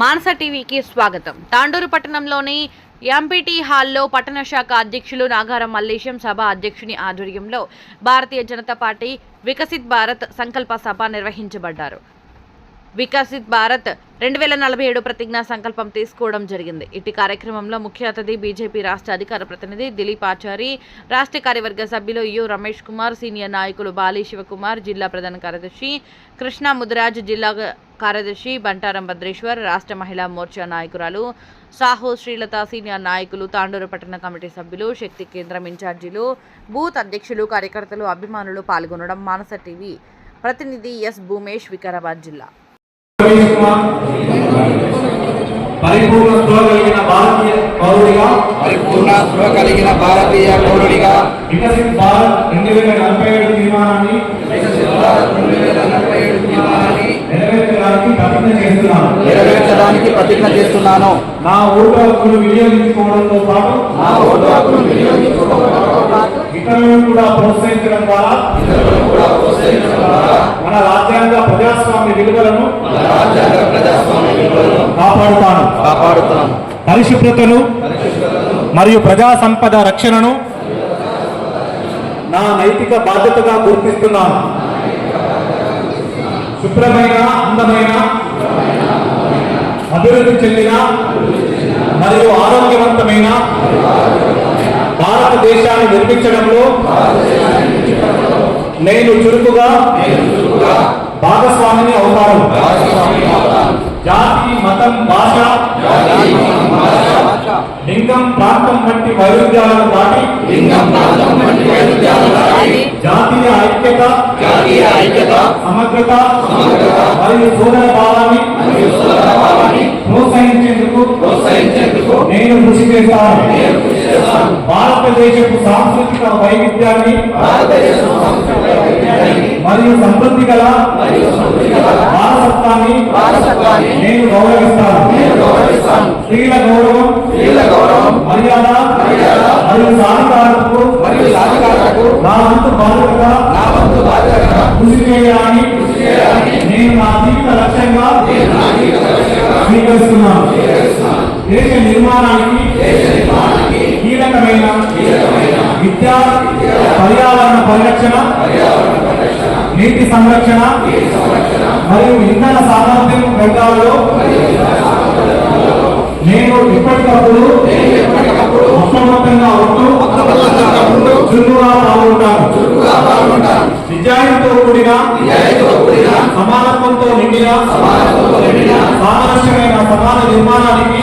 మానస టీవీకి స్వాగతం. తాండూరు పట్టణంలోని ఎంపీటీ హాల్లో పట్టణ శాఖ అధ్యక్షులు నాగారం మల్లేశం సభ అధ్యక్షుని ఆధ్వర్యంలో భారతీయ జనతా పార్టీ వికసిత్ భారత్ సంకల్ప సభ నిర్వహించబడ్డారు. వికసిత్ భారత్ రెండు వేల నలభై ఏడు ప్రతిజ్ఞా సంకల్పం తీసుకోవడం జరిగింది. ఇటు కార్యక్రమంలో ముఖ్య అతిథి బీజేపీ రాష్ట్ర అధికార ప్రతినిధి దిలీప్ ఆచారి రాష్ట్ర కార్యవర్గ సభ్యులు యు రమేష్ కుమార్ సీనియర్ నాయకులు బాలి శివకుమార్ జిల్లా ప్రధాన కార్యదర్శి కృష్ణ ముదిరాజ్ జిల్లా కార్యదర్శి బంటారం భద్రేశ్వర్ రాష్ట్ర మహిళా మోర్చా నాయకురాలు సాహు శ్రీలత సీనియర్ నాయకులు తాండూరు పట్టణ కమిటీ సభ్యులు శక్తి కేంద్రం ఇన్ఛార్జీలు బూత్ అధ్యక్షులు కార్యకర్తలు అభిమానులు పాల్గొనడం మానస టీవీ. ప్రతినిధి ఎస్ భూమేష్ వికారాబాద్ జిల్లా. పరిపూర్ణ స్పృహ కలిగిన భారతీయ పౌరుడిగా పరిపూర్ణ స్పృహ కలిగిన భారతీయ పౌరుడిగా వికసిత్ భారత్ రెండు వేల నలభై ప్రతిజ్ఞ చేస్తున్నాను. నా ఓటు హక్కును వినియోగించుకోవడంతో పాటు నా ఓటు హక్కును వినియోగించుకోవడంతో పాటు ఇతరులను కూడా ప్రోత్సహించడం ద్వారా మన రాజ్యాంగ ప్రజాస్వామ్య విలువలను రాజ్యాంగ ప్రజాస్వామ్య విలువలను కాపాడుతాను. కాపాడుతాను. పరిశుభ్రతను మరియు ప్రజా సంపద రక్షణను నా నైతిక బాధ్యతగా గుర్తిస్తున్నాను. శుభ్రమైన అందమైన అభివృద్ధి చెందిన మరియు ఆరోగ్యవంతమైన భారతదేశాన్ని నిర్మించడంలో నేను చురుకుగా భాగస్వామిని అవుతాను. జాతి మతం భాష లింగం ప్రాంతం వంటి వైరుధ్యాలను దాటి జాతీయ ఐక్యత జాతీయ ఐక్యత సమగ్రత మరియు సోదర భావాన్ని ప్రోత్సహించేందుకు ప్రోత్సహించేందుకు నేను కృషి చేస్తాను. భారతదేశపు సాంస్కృతిక వైవిధ్యాన్ని భారతదేశం సంస్కృతి వైవిధ్యాన్ని మరియు సమృద్ధి గల వారసత్వాన్ని వారసత్వాన్ని నేను గౌరవిస్తాను. గౌరవిస్తాను. స్త్రీల గౌరవం స్త్రీల గౌరవం మర్యాద మరియు సాధికారతకు పర్యావరణ పరిరక్షణ నీటి సంరక్షణ మరియు ఇంధన సామర్థ్యం రంగాల్లో నేను ఎప్పటికప్పుడు అప్రమత్తంగా ఉంటూ చురుకుగా పాల్గొంటాను. నిజాయితీతో కూడిన సమానత్వంతో నిండిన సామరస్యమైన సమాజ నిర్మాణానికి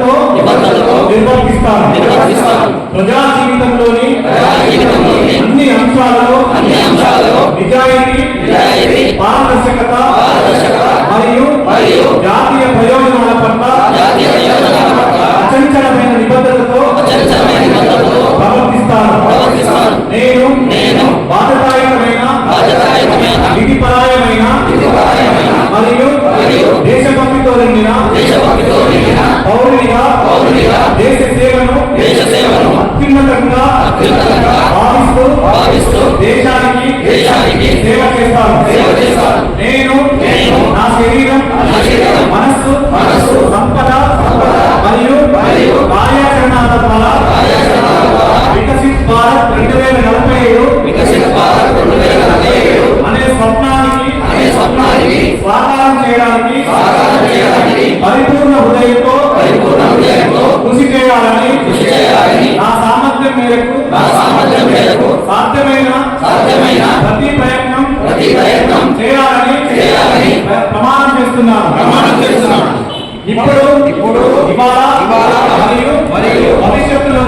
பௌர்ணிகா பௌர்ணிகா